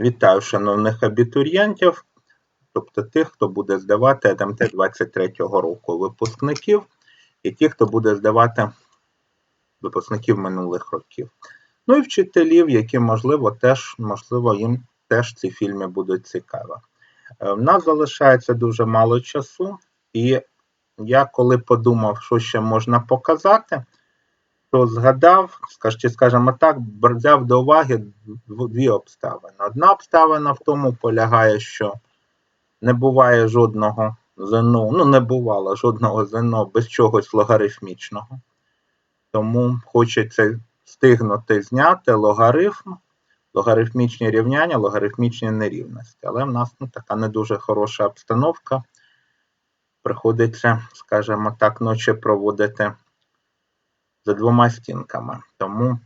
Вітаю шановних абітурієнтів, тобто тих, хто буде здавати НМТ 23-го року випускників, і ті, хто буде здавати випускників минулих років. Ну і вчителів, які, можливо, теж, можливо, їм теж ці фільми будуть цікаві. Е, В нас залишається дуже мало часу, і я коли подумав, що ще можна показати, то згадав, чи скажімо так, взяв до уваги дві обставини. Одна обставина в тому полягає, що не буває жодного ЗНО, ну не бувало жодного ЗНО без чогось логарифмічного. Тому хочеться встигнути зняти логарифм, логарифмічні рівняння, логарифмічні нерівності. Але в нас ну, така не дуже хороша обстановка. Приходиться, скажімо так, ночі проводити за двома стінками. Тому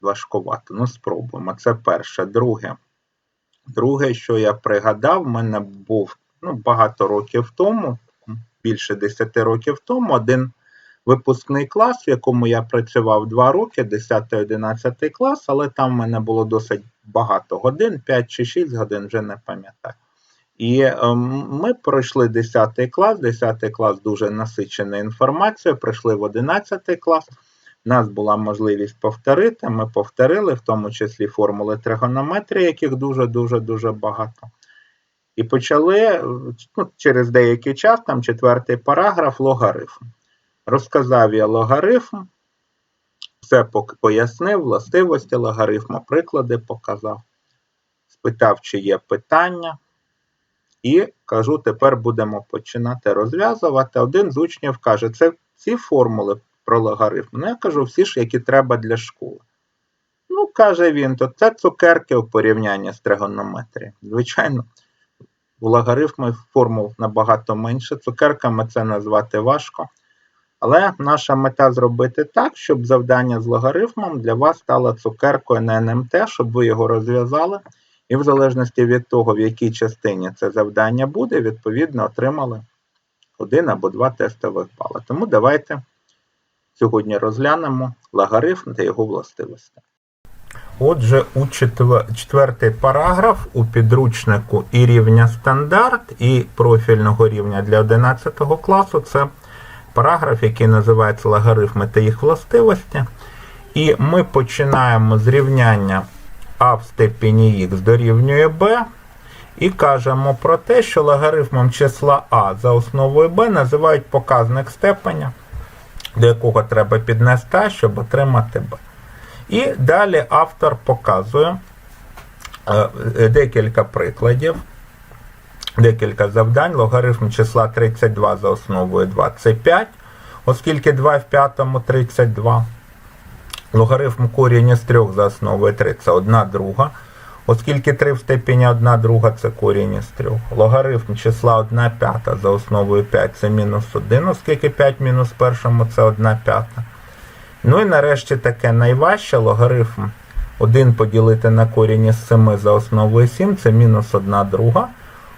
важкувато. Ну, спробуємо. Це перше. Друге. Друге, що я пригадав, в мене був ну, багато років тому, більше 10 років тому, один випускний клас, в якому я працював 2 роки, 10-11 клас, але там в мене було досить багато годин, 5 чи 6 годин, вже не пам'ятаю. І ем, ми пройшли 10 клас, 10 клас дуже насичений інформацією, прийшли в 11 клас. У нас була можливість повторити, ми повторили, в тому числі формули тригонометрії, яких дуже-дуже дуже багато. І почали ну, через деякий час, там четвертий параграф, логарифм. Розказав я логарифм, все пояснив, властивості логарифму, приклади показав, спитав, чи є питання. І кажу, тепер будемо починати розв'язувати. Один з учнів каже, це ці формули про логарифм. Ну, я кажу, всі ж, які треба для школи. Ну, каже він, то це цукерки у порівнянні з тригонометрією. Звичайно, у логарифмів формул набагато менше. Цукерками це назвати важко. Але наша мета зробити так, щоб завдання з логарифмом для вас стало цукеркою на НМТ, щоб ви його розв'язали. І в залежності від того, в якій частині це завдання буде, відповідно отримали один або два тестових бали. Тому давайте сьогодні розглянемо логарифм та його властивості. Отже, у четвертий параграф у підручнику і рівня стандарт, і профільного рівня для 11 класу це параграф, який називається логарифми та їх властивості. І ми починаємо з рівняння а в степені х дорівнює b, і кажемо про те, що логарифмом числа а за основою b називають показник степеня, до якого треба піднести щоб отримати b. І далі автор показує е, е, декілька прикладів, декілька завдань. Логарифм числа 32 за основою 2 це 5, оскільки 2 в п'ятому 32. Логарифм коріння з 3 за основою 3 це 1 друга. Оскільки 3 в степені 1 друга це корінь із 3. Логарифм числа 1 п'ята за основою 5 це мінус 1, оскільки 5 мінус першому це 1 п'ята. Ну і нарешті таке найважче логарифм 1 поділити на корінь із 7 за основою 7 це мінус 1 друга,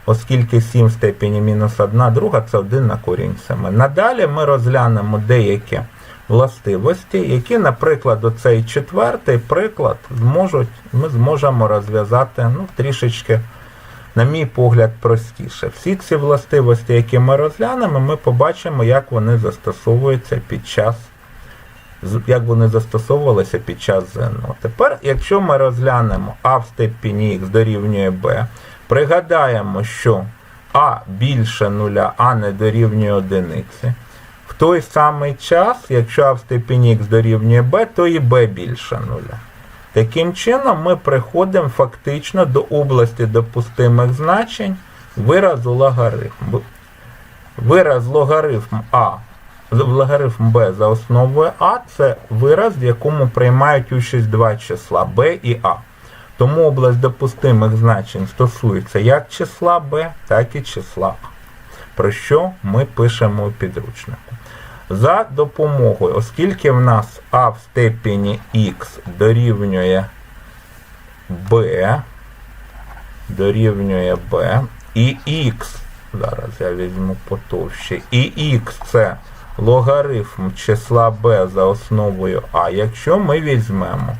оскільки 7 в степені мінус 1 друга це 1 на корінь 7. Надалі ми розглянемо деякі властивості, які, наприклад, оцей четвертий приклад зможуть, ми зможемо розв'язати ну, трішечки, на мій погляд, простіше. Всі ці властивості, які ми розглянемо, ми побачимо, як вони застосовуються під час як вони застосовувалися під час ЗНО. Тепер, якщо ми розглянемо А в степені х дорівнює Б, пригадаємо, що А більше нуля, А не дорівнює одиниці. Той самий час, якщо А в степені х дорівнює Б, то і Б більше нуля. Таким чином, ми приходимо фактично до області допустимих значень виразу логарифм. Вираз логарифм А логарифм b за основою А це вираз, в якому приймають участь два числа b і А. Тому область допустимих значень стосується як числа b, так і числа А. Про що ми пишемо у підручнику. За допомогою, оскільки в нас А в степені х дорівнює b, дорівнює b, і х, зараз я візьму потовще, і х це логарифм числа b за основою А, якщо ми візьмемо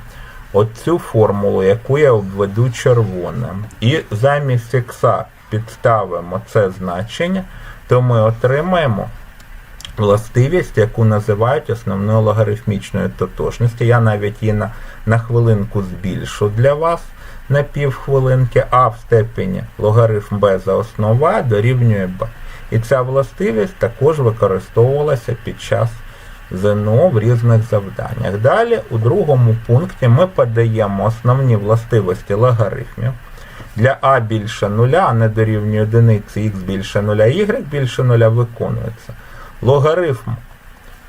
оцю формулу, яку я обведу червоним, і замість х підставимо це значення, то ми отримаємо властивість, яку називають основною логарифмічною тотожністю. Я навіть її на, на хвилинку збільшу для вас на півхвилинки, а в степені логарифм b за основу А дорівнює b. І ця властивість також використовувалася під час ЗНО в різних завданнях. Далі, у другому пункті, ми подаємо основні властивості логарифмів. Для А більше нуля, а не дорівнює одиниці, х більше нуля, y більше нуля виконується. Логарифм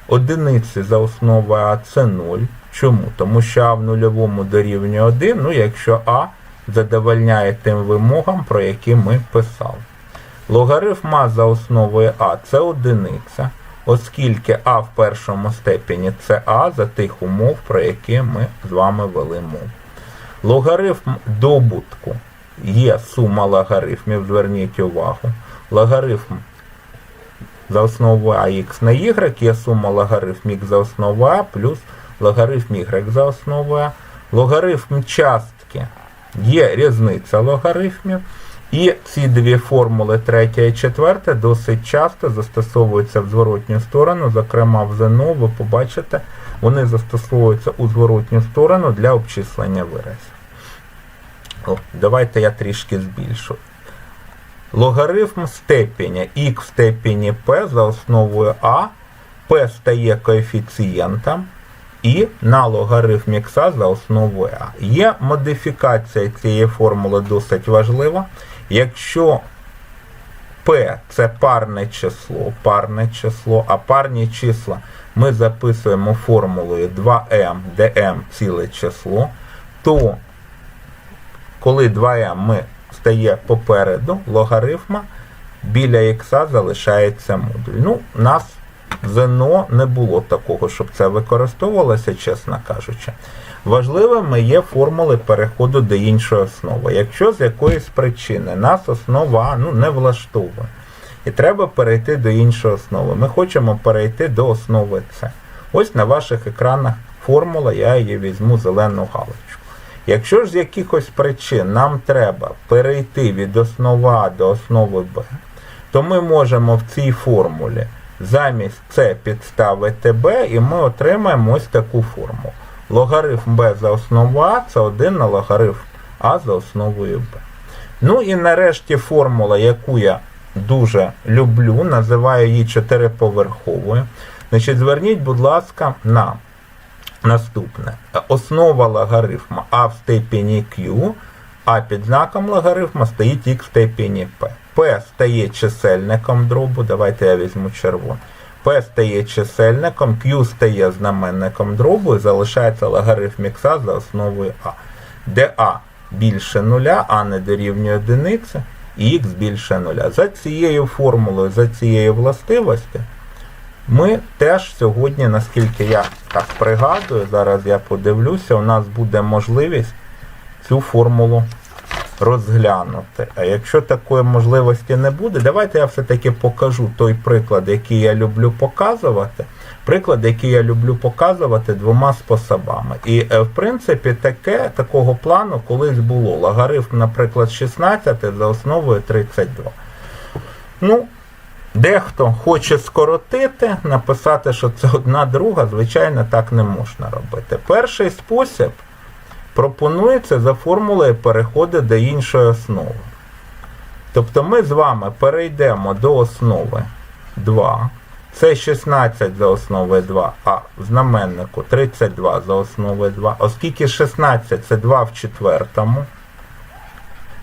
одиниці за основою А це 0. Чому? Тому що А в нульовому дорівнює 1, ну якщо А задовольняє тим вимогам, про які ми писали. Логарифм А за основою А це одиниця, оскільки А в першому степені це А за тих умов, про які ми з вами вели мову. Логарифм добутку є сума логарифмів, зверніть увагу. Логарифм за основу АХ на Y є сума логарифм Х за основу А плюс логарифм Y за основу А. Логарифм частки є різниця логарифмів. І ці дві формули, третя і четверта, досить часто застосовуються в зворотню сторону. Зокрема, в ЗНО ви побачите, вони застосовуються у зворотню сторону для обчислення виразів. О, давайте я трішки збільшу. Логарифм степеня х в степені p за основою а, p стає коефіцієнтом, і на логарифм х за основою а. Є модифікація цієї формули досить важлива. Якщо p це парне число, парне число, а парні числа ми записуємо формулою 2m, де m ціле число, то коли 2m ми стає попереду логарифма, біля х залишається модуль. Ну, у нас ЗНО не було такого, щоб це використовувалося, чесно кажучи. Важливими є формули переходу до іншої основи. Якщо з якоїсь причини нас основа ну, не влаштовує, і треба перейти до іншої основи. Ми хочемо перейти до основи С. Ось на ваших екранах формула, я її візьму зелену галочку. Якщо ж з якихось причин нам треба перейти від основи А до основи Б, то ми можемо в цій формулі замість С підставити Б, і ми отримаємо ось таку формулу. Логарифм Б за основу А це 1 на логарифм А за основою Б. Ну і нарешті формула, яку я дуже люблю, називаю її чотириповерховою. Значить, зверніть, будь ласка, на наступне. Основа логарифма А в степені Q, а під знаком логарифма стоїть х в степені P. P стає чисельником дробу. Давайте я візьму червоний. P стає чисельником, Q стає знаменником дробу і залишається логарифм х за основою А. Де А більше нуля, а не дорівнює одиниці, і х більше нуля. За цією формулою, за цією властивостю, ми теж сьогодні, наскільки я так пригадую, зараз я подивлюся, у нас буде можливість цю формулу розглянути. А якщо такої можливості не буде, давайте я все-таки покажу той приклад, який я люблю показувати. Приклад, який я люблю показувати двома способами. І, е, в принципі, таке, такого плану колись було. Логарифм, наприклад, 16 за основою 32. Ну, Дехто хоче скоротити, написати, що це одна друга, звичайно, так не можна робити. Перший спосіб пропонується за формулою переходу до іншої основи. Тобто ми з вами перейдемо до основи 2. Це 16 за основою 2, а в знаменнику 32 за основою 2. Оскільки 16 це 2 в четвертому,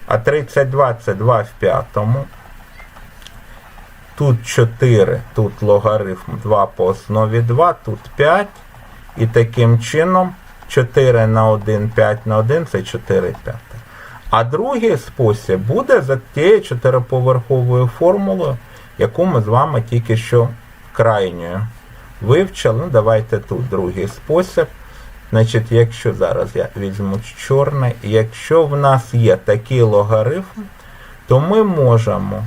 а 32 це 2 в п'ятому. Тут 4, тут логарифм 2 по основі 2, тут 5. І таким чином 4 на 1, 5 на 1 це 4 п'ятих. А другий спосіб буде за тією чотириповерховою формулою, яку ми з вами тільки що крайньою вивчили. Ну, давайте тут другий спосіб. Значить, якщо зараз я візьму чорний, якщо в нас є такий логарифм, то ми можемо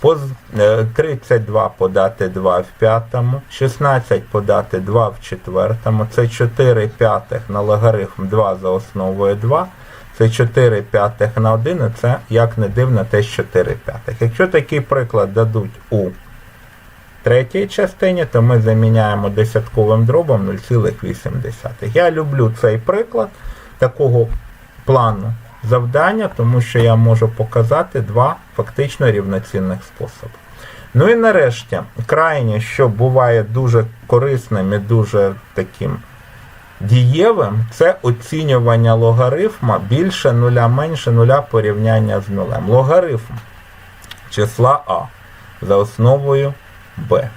Поз- е, 32 подати 2 в п'ятому, 16 подати 2 в четвертому, це 4 п'ятих на логарифм 2 за основою 2, це 4 п'ятих на 1, і це, як не дивно, теж 4 п'ятих. Якщо такий приклад дадуть у третій частині, то ми заміняємо десятковим дробом 0,8. Я люблю цей приклад такого плану завдання, тому що я можу показати два фактично рівноцінних способи. Ну і нарешті, крайнє, що буває дуже корисним і дуже таким дієвим, це оцінювання логарифма більше нуля, менше нуля порівняння з нулем. Логарифм числа А за основою Б.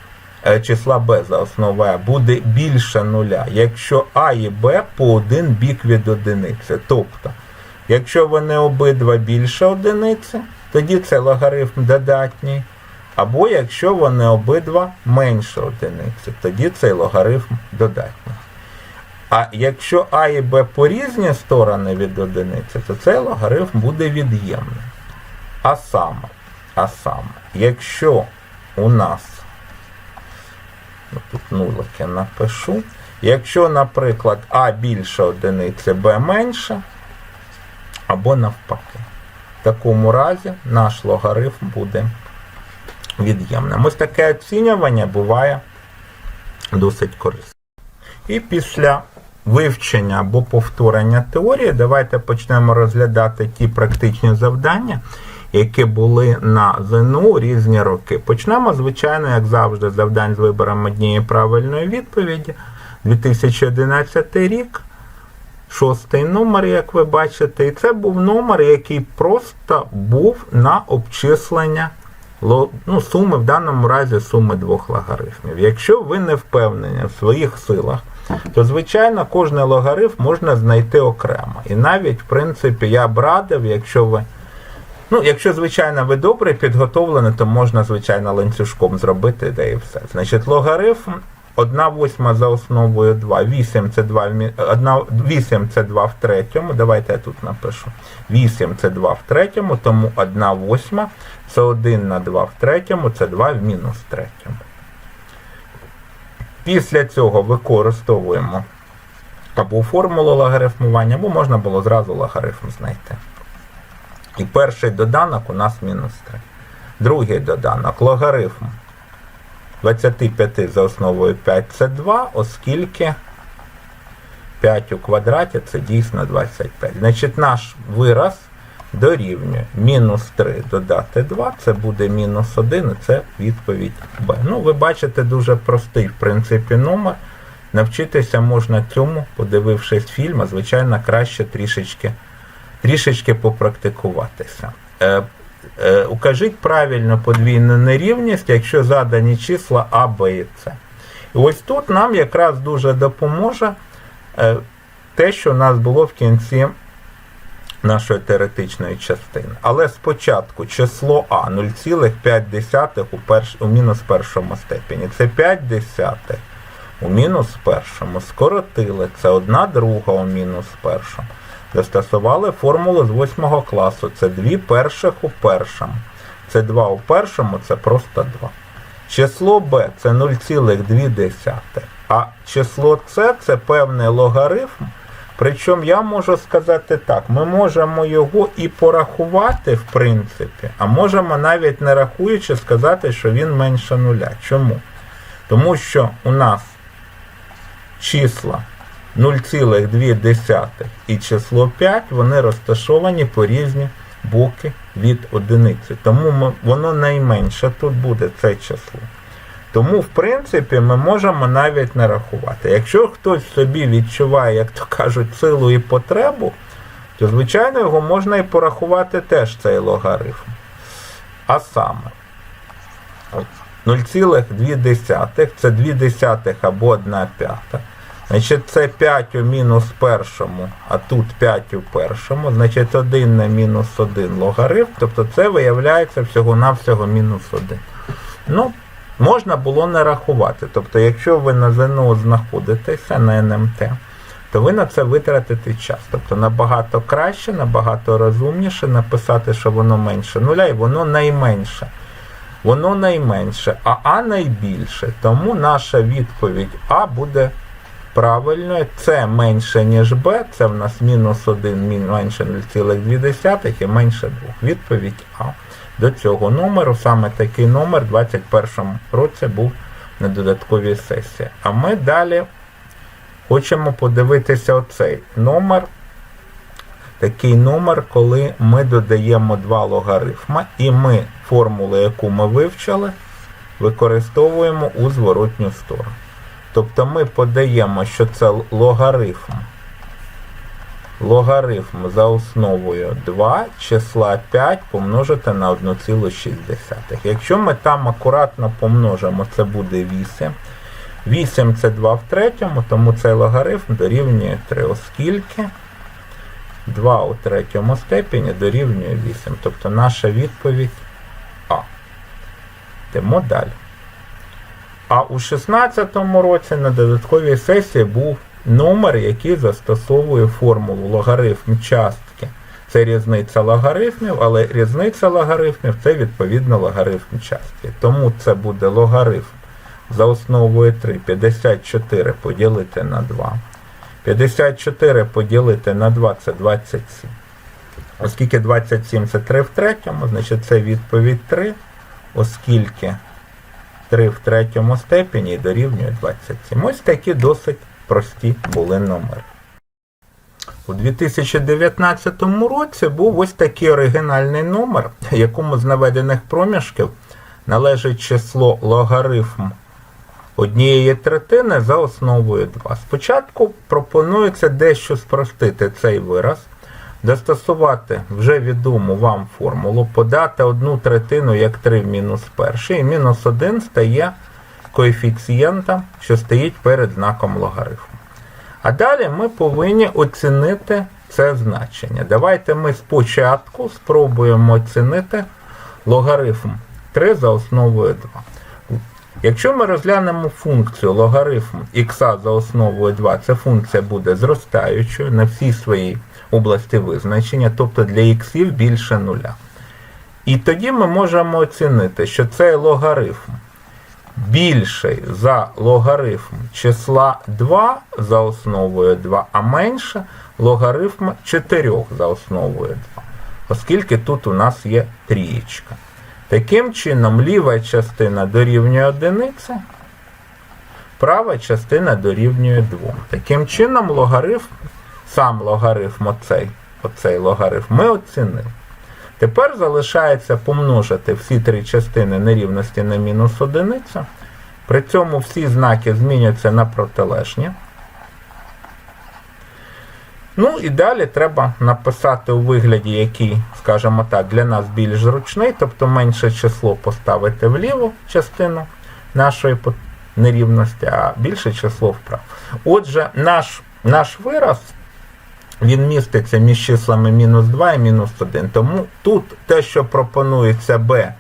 е, Числа Б за основою А буде більше нуля, якщо А і Б по один бік від одиниці. Тобто, якщо вони обидва більше одиниці, тоді це логарифм додатній. Або якщо вони обидва менше одиниці, тоді цей логарифм додатній. А якщо А і Б по різні сторони від одиниці, то цей логарифм буде від'ємним. А саме, а саме, якщо у нас, ну, тут нулики напишу, якщо, наприклад, А більше одиниці, Б менше, або навпаки. В такому разі наш логарифм буде від'ємним. Ось таке оцінювання буває досить корисним. І після вивчення або повторення теорії, давайте почнемо розглядати ті практичні завдання, які були на ЗНУ різні роки. Почнемо, звичайно, як завжди, завдань з вибором однієї правильної відповіді. 2011 рік, шостий номер, як ви бачите, і це був номер, який просто був на обчислення ну, суми, в даному разі суми двох логарифмів. Якщо ви не впевнені в своїх силах, то звичайно кожний логарифм можна знайти окремо. І навіть, в принципі, я б радив, якщо ви. Ну, якщо, звичайно, ви добре підготовлені, то можна, звичайно, ланцюжком зробити, де і все. Значить, логарифм 1 восьма за основою 2. 8 це 2 в, 1... 8 це 2 в третьому. Давайте я тут напишу. 8 це 2 в третьому, тому 1 восьма це 1 на 2 в третьому, це 2 в мінус третьому. Після цього використовуємо або формулу логарифмування, або можна було зразу логарифм знайти. І перший доданок у нас мінус 3. Другий доданок логарифм 25 за основою 5 це 2, оскільки 5 у квадраті це дійсно 25. Значить, наш вираз дорівнює мінус 3 додати 2, це буде мінус 1, і це відповідь Б. Ну, ви бачите, дуже простий, в принципі, номер. Навчитися можна цьому, подивившись фільм, а звичайно, краще трішечки, трішечки попрактикуватися. Е, укажіть правильно подвійну нерівність, якщо задані числа А, Б і С. І ось тут нам якраз дуже допоможе е, те, що у нас було в кінці нашої теоретичної частини. Але спочатку число А 0,5 у, перш, у мінус першому степені. Це 5 десятих у мінус першому. Скоротили це 1 друга у мінус першому. Застосували формулу з 8 класу. Це 2 перших у першому. Це 2 у першому, це просто 2. Число b це 0,2. А число С це певний логарифм. Причому я можу сказати так, ми можемо його і порахувати, в принципі, а можемо навіть не рахуючи сказати, що він менше нуля. Чому? Тому що у нас числа 0,2 і число 5, вони розташовані по різні боки від одиниці. Тому воно найменше тут буде це число. Тому, в принципі, ми можемо навіть не рахувати. Якщо хтось собі відчуває, як то кажуть, силу і потребу, то, звичайно, його можна і порахувати теж цей логарифм. А саме 0,2 це 2 десятих або 1 п'ята. Значить, це 5 у мінус першому, а тут 5 у першому, значить 1 на мінус 1 логарифм, тобто це виявляється всього-навсього мінус 1. Ну, можна було не рахувати. Тобто, якщо ви на ЗНО знаходитеся на НМТ, то ви на це витратите час. Тобто набагато краще, набагато розумніше написати, що воно менше нуля, і воно найменше. воно найменше, а А найбільше. Тому наша відповідь А буде правильною. Це менше, ніж Б, це в нас мінус 1, менше 0,2 і менше 2. Відповідь А. До цього номеру саме такий номер у 2021 році був на додатковій сесії. А ми далі хочемо подивитися оцей номер. Такий номер, коли ми додаємо два логарифма, і ми формулу, яку ми вивчили, використовуємо у зворотню сторону. Тобто ми подаємо, що це логарифм. Логарифм за основою 2 числа 5 помножити на 1,6. Якщо ми там акуратно помножимо, це буде 8. 8 це 2 в третьому, тому цей логарифм дорівнює 3, оскільки 2 у третьому степені дорівнює 8. Тобто наша відповідь А. Йдемо далі. А у 16-му році на додатковій сесії був номер, який застосовує формулу логарифм частки. Це різниця логарифмів, але різниця логарифмів це відповідно логарифм частки. Тому це буде логарифм за основою 3 54 поділити на 2. 54 поділити на 2 це 27. Оскільки 27 це 3 в третьому, значить це відповідь 3, оскільки 3 в третьому степені дорівнює 27. Ось такі досить прості були номери. У 2019 році був ось такий оригінальний номер, якому з наведених проміжків належить число логарифм однієї третини за основою 2. Спочатку пропонується дещо спростити цей вираз, застосувати вже відому вам формулу, подати одну третину як 3 в мінус перший, і мінус 1 стає коефіцієнтом, що стоїть перед знаком логарифму. А далі ми повинні оцінити це значення. Давайте ми спочатку спробуємо оцінити логарифм 3 за основою 2. Якщо ми розглянемо функцію логарифм х за основою 2, ця функція буде зростаючою на всій своїй області визначення, тобто для х більше нуля. І тоді ми можемо оцінити, що цей логарифм більший за логарифм числа 2 за основою 2, а менше логарифм 4 за основою 2, оскільки тут у нас є трієчка. Таким чином, ліва частина дорівнює одиниці, права частина дорівнює 2. Таким чином, логарифм, сам логарифм оцей, оцей логарифм ми оцінили. Тепер залишається помножити всі три частини нерівності на мінус одиницю. При цьому всі знаки змінюються на протилежні. Ну і далі треба написати у вигляді, який, скажімо так, для нас більш зручний, тобто менше число поставити в ліву частину нашої нерівності, а більше число вправо. Отже, наш, наш вираз. Він міститься між числами мінус 2 і мінус 1. Тому тут те, що пропонується b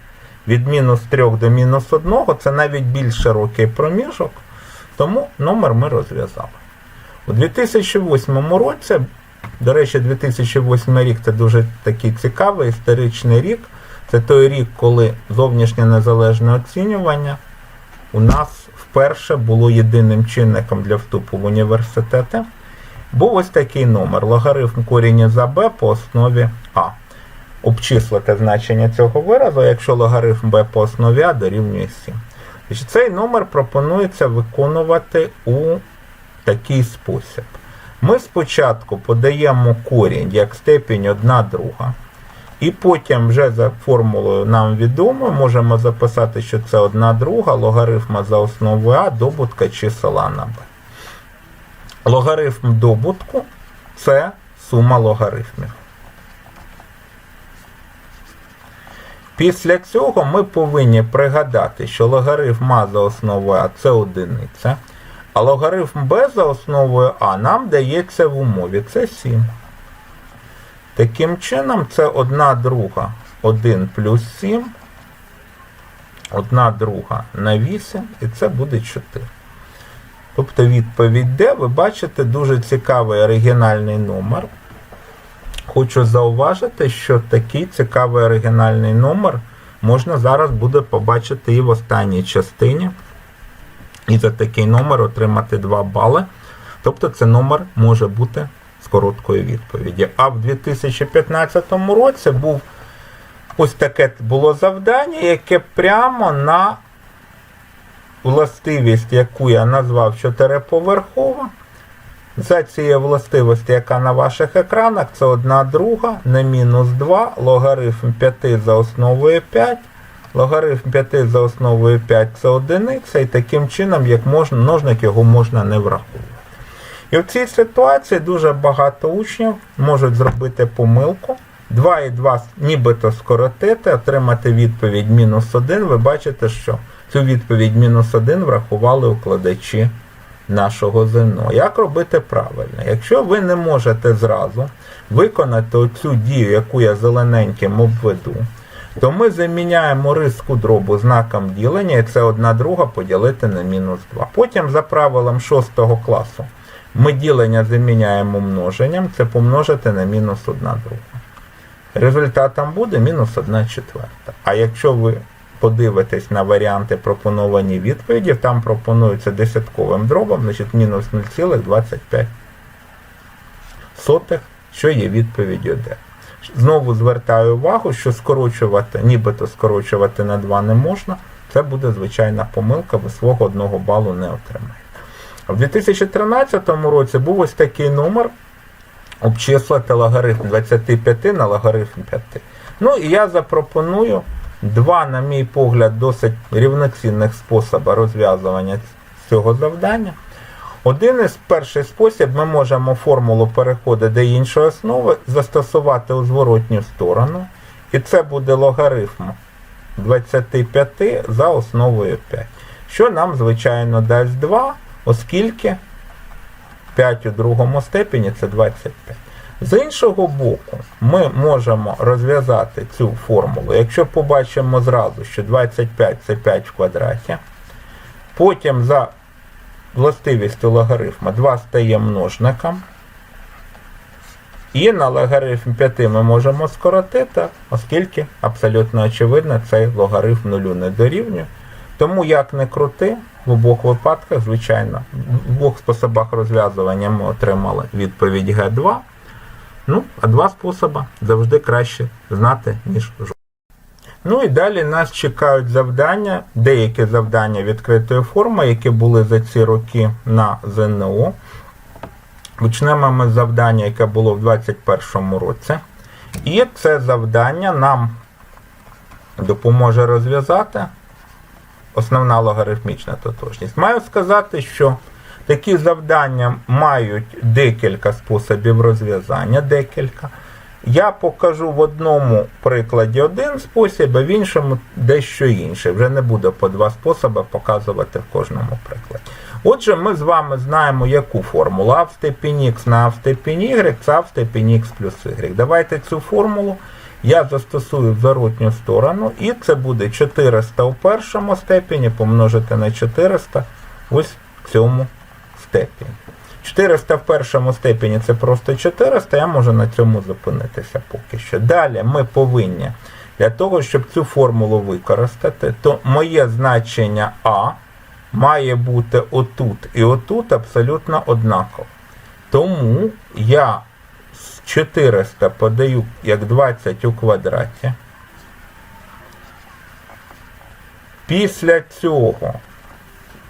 від мінус 3 до мінус 1, це навіть більш широкий проміжок, тому номер ми розв'язали. У 2008 році, до речі, 2008 рік це дуже такий цікавий історичний рік. Це той рік, коли зовнішнє незалежне оцінювання у нас вперше було єдиним чинником для вступу в університети. Був ось такий номер логарифм коріння за b по основі А. Обчислити значення цього виразу, якщо логарифм b по основі А дорівнює 7. Цей номер пропонується виконувати у такий спосіб. Ми спочатку подаємо корінь як степінь 1 друга. І потім вже за формулою нам відомо, можемо записати, що це 1 друга логарифма за основою А добутка чисел А на Б. Логарифм добутку це сума логарифмів. Після цього ми повинні пригадати, що логарифм А за основою А це одиниця, а логарифм Б за основою А нам дається в умові це 7. Таким чином, це 1 друга 1 плюс 7, 1 друга на 8, і це буде 4. Тобто відповідь Д, ви бачите дуже цікавий оригінальний номер. Хочу зауважити, що такий цікавий оригінальний номер можна зараз буде побачити і в останній частині. І за такий номер отримати 2 бали. Тобто це номер може бути з короткою відповіді. А в 2015 році був ось таке було завдання, яке прямо на властивість, яку я назвав чотириповерхова. За цією властивості, яка на ваших екранах, це 1 друга на мінус 2, логарифм 5 за основою 5. Логарифм 5 за основою 5 це одиниця, і таким чином, як можна, множник його можна не враховувати. І в цій ситуації дуже багато учнів можуть зробити помилку. 2 і 2 нібито скоротити, отримати відповідь мінус 1. Ви бачите, що цю відповідь мінус 1 врахували укладачі нашого ЗНО. Як робити правильно? Якщо ви не можете зразу виконати оцю дію, яку я зелененьким обведу, то ми заміняємо риску дробу знаком ділення, і це 1 друга поділити на мінус 2. Потім за правилом 6 класу ми ділення заміняємо множенням, це помножити на мінус 1 друга. Результатом буде мінус 1 четверта. А якщо ви подивитесь на варіанти пропоновані відповіді, там пропонується десятковим дробом, значить мінус 0,25, що є відповіддю Д. Знову звертаю увагу, що скорочувати, нібито скорочувати на 2 не можна. Це буде звичайна помилка, ви свого одного балу не отримаєте. В 2013 році був ось такий номер обчислити логарифм 25 на логарифм 5. Ну і я запропоную два, на мій погляд, досить рівноцінних способи розв'язування цього завдання. Один із перший спосіб ми можемо формулу переходу до іншої основи застосувати у зворотню сторону. І це буде логарифм 25 за основою 5. Що нам, звичайно, дасть 2, оскільки 5 у другому степені це 25. З іншого боку, ми можемо розв'язати цю формулу, якщо побачимо зразу, що 25 це 5 в квадраті, потім за властивістю логарифма 2 стає множником, і на логарифм 5 ми можемо скоротити, оскільки абсолютно очевидно цей логарифм нулю не дорівнює. Тому як не крути, в обох випадках, звичайно, в двох способах розв'язування ми отримали відповідь Г2. Ну, а два способи завжди краще знати, ніж жоден. Ну і далі нас чекають завдання, деякі завдання відкритої форми, які були за ці роки на ЗНО. Почнемо ми з завдання, яке було в 2021 році. І це завдання нам допоможе розв'язати основна логарифмічна тотожність. Маю сказати, що такі завдання мають декілька способів розв'язання. декілька. Я покажу в одному прикладі один спосіб, а в іншому дещо інше. Вже не буду по два способи показувати в кожному прикладі. Отже, ми з вами знаємо, яку формулу а в степені х на а в степені y, а в степені х плюс y. Давайте цю формулу я застосую в зворотню сторону, і це буде 400 у першому степені помножити на 400 ось в цьому степені. 400 в першому степені це просто 400, я можу на цьому зупинитися поки що. Далі ми повинні для того, щоб цю формулу використати, то моє значення А має бути отут і отут абсолютно однаково. Тому я з 400 подаю як 20 у квадраті. Після цього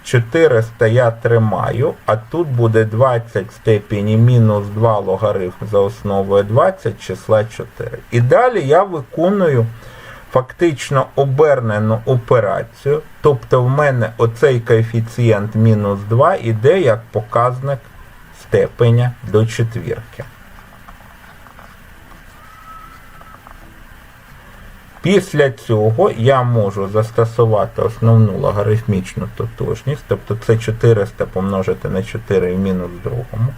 400 я тримаю, а тут буде 20 в степені мінус 2 логарифм за основою 20 числа 4. І далі я виконую фактично обернену операцію. Тобто в мене оцей коефіцієнт мінус 2 іде як показник степеня до четвірки. Після цього я можу застосувати основну логарифмічну тотожність, тобто це 400 помножити на 4 в мінус другому.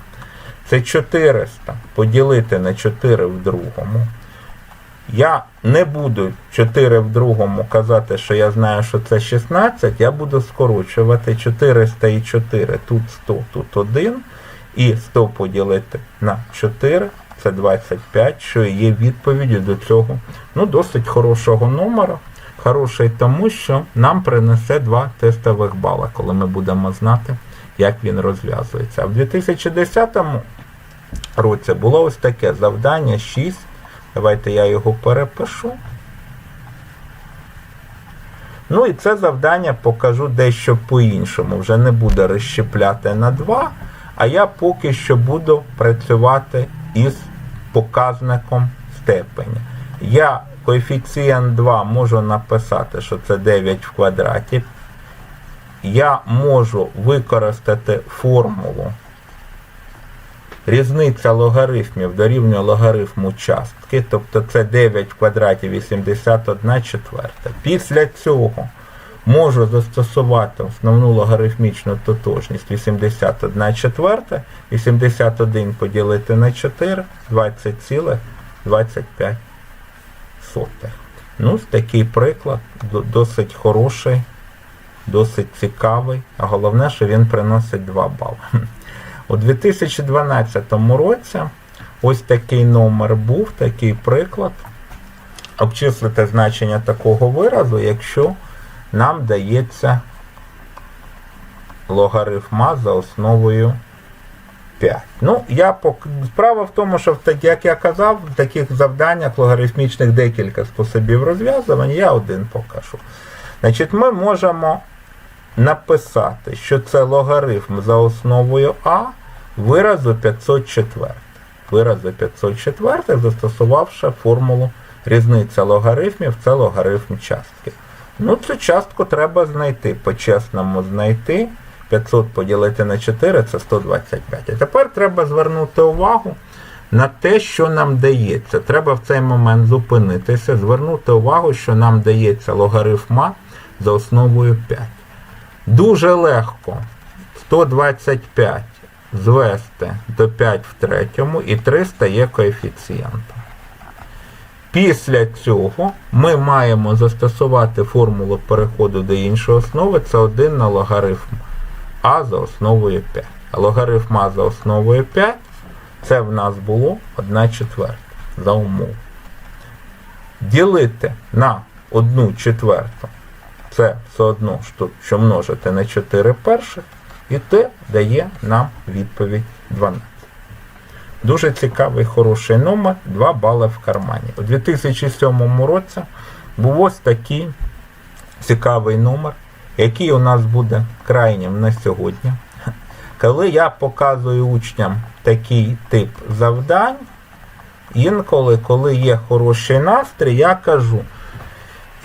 Це 400 поділити на 4 в другому. Я не буду 4 в другому казати, що я знаю, що це 16, я буду скорочувати 400 і 4, тут 100, тут 1. І 100 поділити на 4 це 25, що є відповіддю до цього ну, досить хорошого номера. Хороший тому, що нам принесе два тестових бала, коли ми будемо знати, як він розв'язується. А в 2010 році було ось таке завдання 6. Давайте я його перепишу. Ну і це завдання покажу дещо по-іншому. Вже не буде розщепляти на 2, а я поки що буду працювати із показником степені. Я коефіцієнт 2 можу написати, що це 9 в квадраті. Я можу використати формулу. Різниця логарифмів дорівнює логарифму частки, тобто це 9 в квадраті 81 четверта. Після цього можу застосувати основну логарифмічну тотожність 81 четверта, 81 поділити на 4, 20,25 сотих. Ну, такий приклад, досить хороший, досить цікавий, а головне, що він приносить 2 бали. У 2012 році ось такий номер був, такий приклад. Обчислити значення такого виразу, якщо нам дається логарифма за основою 5. Ну, я пок... Справа в тому, що як я казав, в таких завданнях логарифмічних декілька способів розв'язування, я один покажу. Значить, ми можемо написати, що це логарифм за основою А виразу 504. Виразу 504, застосувавши формулу різниця логарифмів, це логарифм частки. Ну, цю частку треба знайти, по-чесному знайти. 500 поділити на 4 це 125. А тепер треба звернути увагу на те, що нам дається. Треба в цей момент зупинитися, звернути увагу, що нам дається логарифма за основою 5. Дуже легко 125 звести до 5 в третьому і 3 стає коефіцієнтом. Після цього ми маємо застосувати формулу переходу до іншої основи, це 1 на логарифм А за основою 5. А логарифм А за основою 5 це в нас було 1 четверта за умову. Ділити на 1 четверту це все одно, що- множити на 4 перших, і те дає нам відповідь 12. Дуже цікавий, хороший номер, 2 бали в кармані. У 2007 році був ось такий цікавий номер, який у нас буде крайнім на сьогодні. Коли я показую учням такий тип завдань, інколи, коли є хороший настрій, я кажу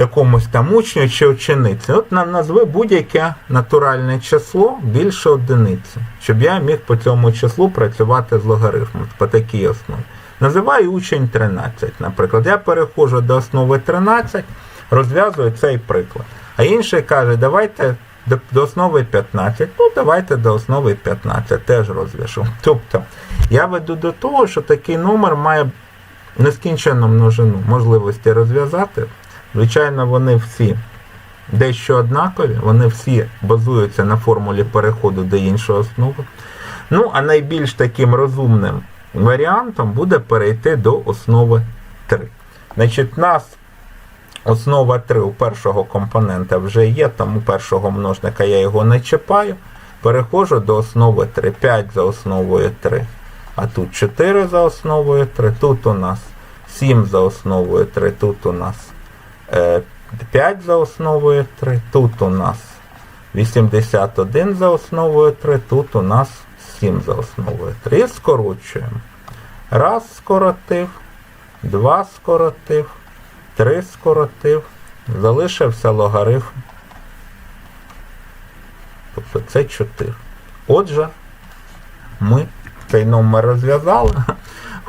якомусь там учню чи учениці, от нам назви будь-яке натуральне число більше одиниці, щоб я міг по цьому числу працювати з логарифмом по такій основі. Називаю учень 13, наприклад. Я переходжу до основи 13, розв'язую цей приклад. А інший каже, давайте до, основи 15. Ну, давайте до основи 15 теж розв'яжу. Тобто, я веду до того, що такий номер має нескінченну множину можливості розв'язати. Звичайно, вони всі дещо однакові, вони всі базуються на формулі переходу до іншої основи. Ну, а найбільш таким розумним варіантом буде перейти до основи 3. Значить, нас основа 3 у першого компонента вже є, тому першого множника я його не чіпаю. Переходжу до основи 3. 5 за основою 3. А тут 4 за основою 3. Тут у нас 7 за основою 3. Тут у нас 5 за основою 3, тут у нас 81 за основою 3, тут у нас 7 за основою 3. І скорочуємо. Раз скоротив, два скоротив, три скоротив, залишився логарифм. Тобто це 4. Отже, ми цей номер розв'язали.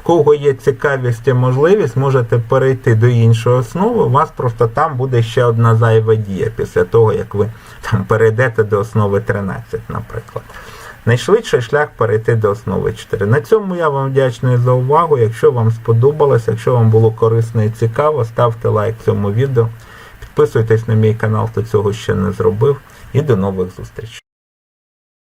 В кого є цікавість і можливість, можете перейти до іншої основи. У вас просто там буде ще одна зайва дія після того, як ви там перейдете до основи 13, наприклад. Найшвидший шлях перейти до основи 4. На цьому я вам вдячний за увагу. Якщо вам сподобалось, якщо вам було корисно і цікаво, ставте лайк цьому відео. Підписуйтесь на мій канал, хто цього ще не зробив. І до нових зустрічей.